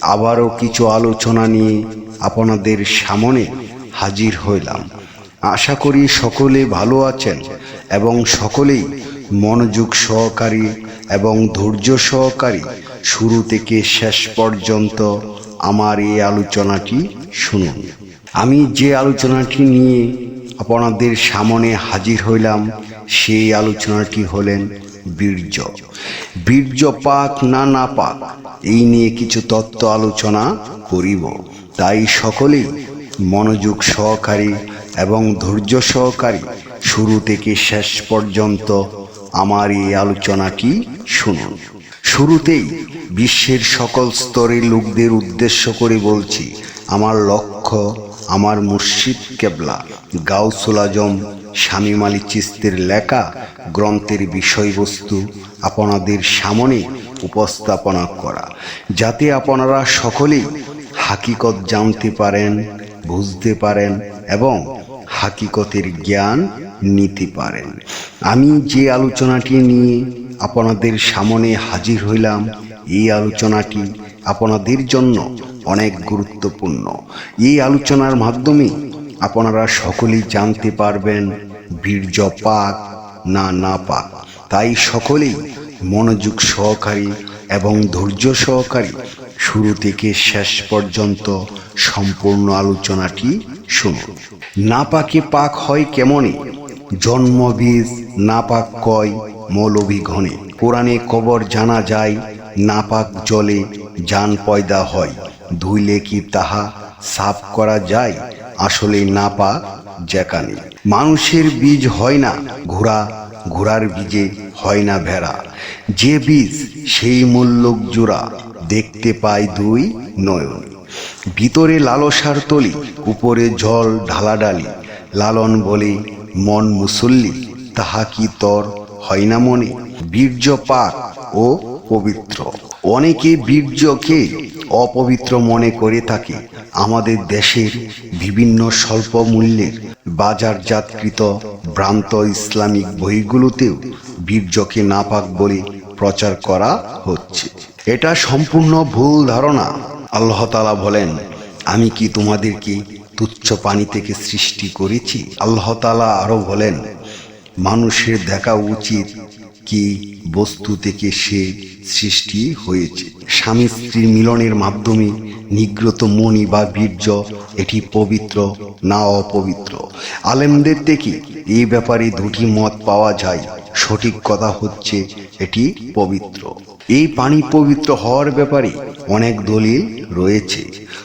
আবারও কিছু আলোচনা নিয়ে আপনাদের সামনে হাজির হইলাম। আশা করি সকলে ভালো আছেন এবং সকলেই মনোযোগ সহকারী এবং ধৈর্য সহকারী শুরু থেকে শেষ পর্যন্ত আমার এই আলোচনাটি শুনুন। আমি যে আলোচনাটি নিয়ে আপনাদের সামনে হাজির হইলাম, সেই আলোচনাটি হলেন বীর্য। বীর্য পাক না না পাক, এই নিয়ে কিছু তত্ত্ব আলোচনা করিব। তাই সকলেই মনোযোগ সহকারী এবং ধৈর্য সহকারী শুরু থেকে শেষ পর্যন্ত আমার এই আলোচনাটি শুনুন। শুরুতেই বিশ্বের সকল স্তরের লোকদের উদ্দেশ্য করে বলছি, আমার লক্ষ্য, আমার মুর্শিদ কেবলা গাউসুল আজম শামিম আলী চিস্তের লেখা, গ্রন্থের বিষয়বস্তু আপনাদের সামনে উপস্থাপনা করা, যাতে আপনারা সকলেই হাকিকত জানতে পারেন, বুঝতে পারেন এবং হাকিকতের জ্ঞান নিতে পারেন। আমি যে আলোচনাটি নিয়ে আপনাদের সামনে হাজির হইলাম, এই আলোচনাটি আপনাদের জন্য অনেক গুরুত্বপূর্ণ। এই আলোচনার মাধ্যমে আপনারা সকলেই জানতে পারবেন বীর্য পাক না না পাক তাই সকলেই মনোযোগ সহকারী এবং ধৈর্য সহকারী শুরু থেকে শেষ পর্যন্ত সম্পূর্ণ আলোচনাটি শুনুন। নাপাকে পাক হয় কেমনে? জন্ম বীজ নাপাক কয় মৌলভী ঘনে কোরআনে কবর জানা যায়, নাপাক জলে যান পয়দা হয়। ধুইলে কি তাহা সাফ করা যায় আসলে পা যেখানে মানুষের বীজ হয় না ঘোড়া, ঘোড়ার বীজে হয় না ভেড়া। যে বীজ, সেই মূল্যক জোড়া, দেখতে পায় দুই নয়ন। ভিতরে লালসার তলি, উপরে জল ঢালাডালি লালন বলে, মন মুসল্লি, তাহা কি তর হয় না মনে? বীর্য পাক ও পবিত্র। অনেকে বীর্যকে অপবিত্র মনে করে থাকে। আমাদের দেশের বিভিন্ন স্বল্প মূল্যের বাজারজাতকৃত ভ্রান্ত ইসলামিক বইগুলোতেও বীর্যকে নাপাক বলে প্রচার করা হচ্ছে। এটা সম্পূর্ণ ভুল ধারণা। আল্লাহ তালা বলেন, আমি কি তোমাদেরকে তুচ্ছ পানি থেকে সৃষ্টি করেছি? আল্লাহ তালা আরও বলেন, মানুষের দেখা উচিত কি বস্তু থেকে সে সৃষ্টি হয়েছে? স্বামী স্ত্রীর মিলনের মাধ্যমে নিগ্রত মণি বা বীর্য এটি পবিত্র, না অপবিত্র। আলেমদের থেকে এই ব্যাপারে দুটি মত পাওয়া যায়। সঠিক কথা হচ্ছে এটি পবিত্র। এই পানি পবিত্র হওয়ার ব্যাপারে অনেক দলিল রয়েছে।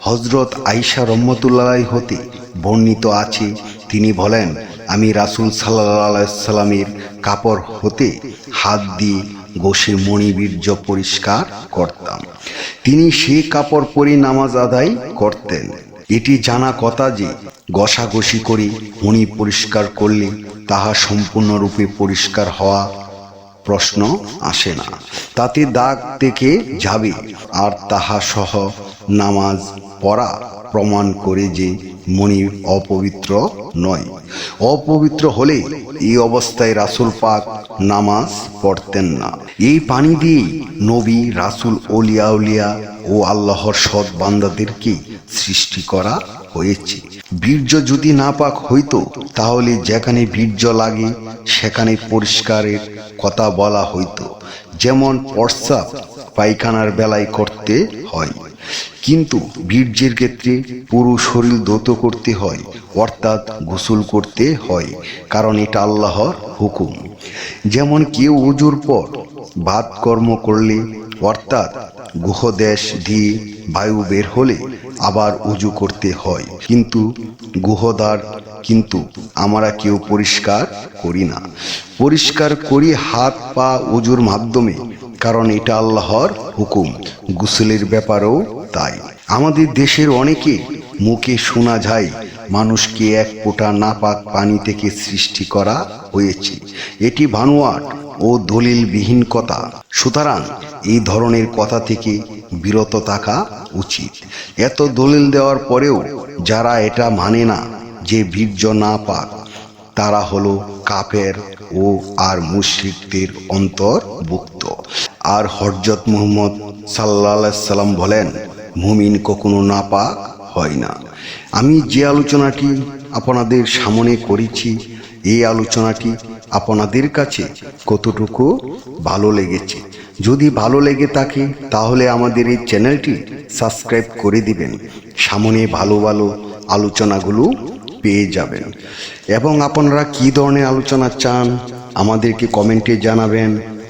হজরত আইসা রহমতুল্লাহ হতে বর্ণিত আছে, তিনি বলেন, আমি রাসুল সাল্লাহ সাল্লামের কাপড় হতে হাত দিয়ে গোসে মণিবীর্য পরিষ্কার করতাম। তিনি সে কাপড় পরে নামাজ আদায় করতেন। এটি জানা কথা যে ঘষাঘষি করে মণি পরিষ্কার করলে তাহা সম্পূর্ণরূপে পরিষ্কার হওয়া প্রশ্ন আসে না। তাতে দাগ থেকে যাবে, আর তাহা সহ নামাজ পড়া প্রমাণ করে যে মণি অপবিত্র নয়। অপবিত্র হলে এই অবস্থায় রাসুল পাক নামাজ পড়তেন না। এই পানি দিয়েই নবী রাসুল ওলিয়া উলিয়া ও আল্লাহর সৎ বান্দাদেরকে সৃষ্টি করা হয়েছে। বীর্য যদি না পাক হইতো, তাহলে যেখানে বীর্য লাগে, সেখানে পরিষ্কারের কথা বলা হইতো। যেমন প্রস্রাব পায়খানার বেলায় করতে হয়। কিন্তু বীর্যের ক্ষেত্রে পুরো শরীর দত করতে হয়, অর্থাৎ গোসল করতে হয়, কারণ এটা আল্লাহর হুকুম। যেমন কেউ উজুর পর ভাত কর্ম করলে, অর্থাৎ গুহদেশ দিয়ে বায়ু বের হলে আবার উজু করতে হয়। কিন্তু গুহদার কিন্তু আমরা কেউ পরিষ্কার করি না। পরিষ্কার করি হাত, পা উজুর মাধ্যমে কারণ এটা আল্লাহর হুকুম। গুসলের ব্যাপারেও তাই। আমাদের দেশের অনেকে মুখে শোনা যায়, মানুষকে এক ফোঁটা নাপাক পানি থেকে সৃষ্টি করা হয়েছে। এটি ভানুয়াট ও দলিলবিহীন কথা। সুতরাং এই ধরনের কথা থেকে বিরত থাকা উচিত। এত দলিল দেওয়ার পরেও যারা এটা মানে না যে বীর্য না পাক তারা হলো কাফের ও আর মুশরিকদের অন্তর্ভুক্ত। আর হরজত মুহম্মদ সাল্লাহ সাল্লাম বলেন, মুমিন কখনো নাপাক হয় না। আমি যে আলোচনাটি আপনাদের সামনে করেছি, এই আলোচনাটি আপনাদের কাছে কতটুকু ভালো লেগেছে? যদি ভালো লেগে থাকে, তাহলে আমাদের এই চ্যানেলটি সাবস্ক্রাইব করে দিবেন। সামনে ভালো ভালো আলোচনাগুলো পেয়ে যাবেন। এবং আপনারা কি ধরনের আলোচনা চান, আমাদেরকে কমেন্টে জানাবেন।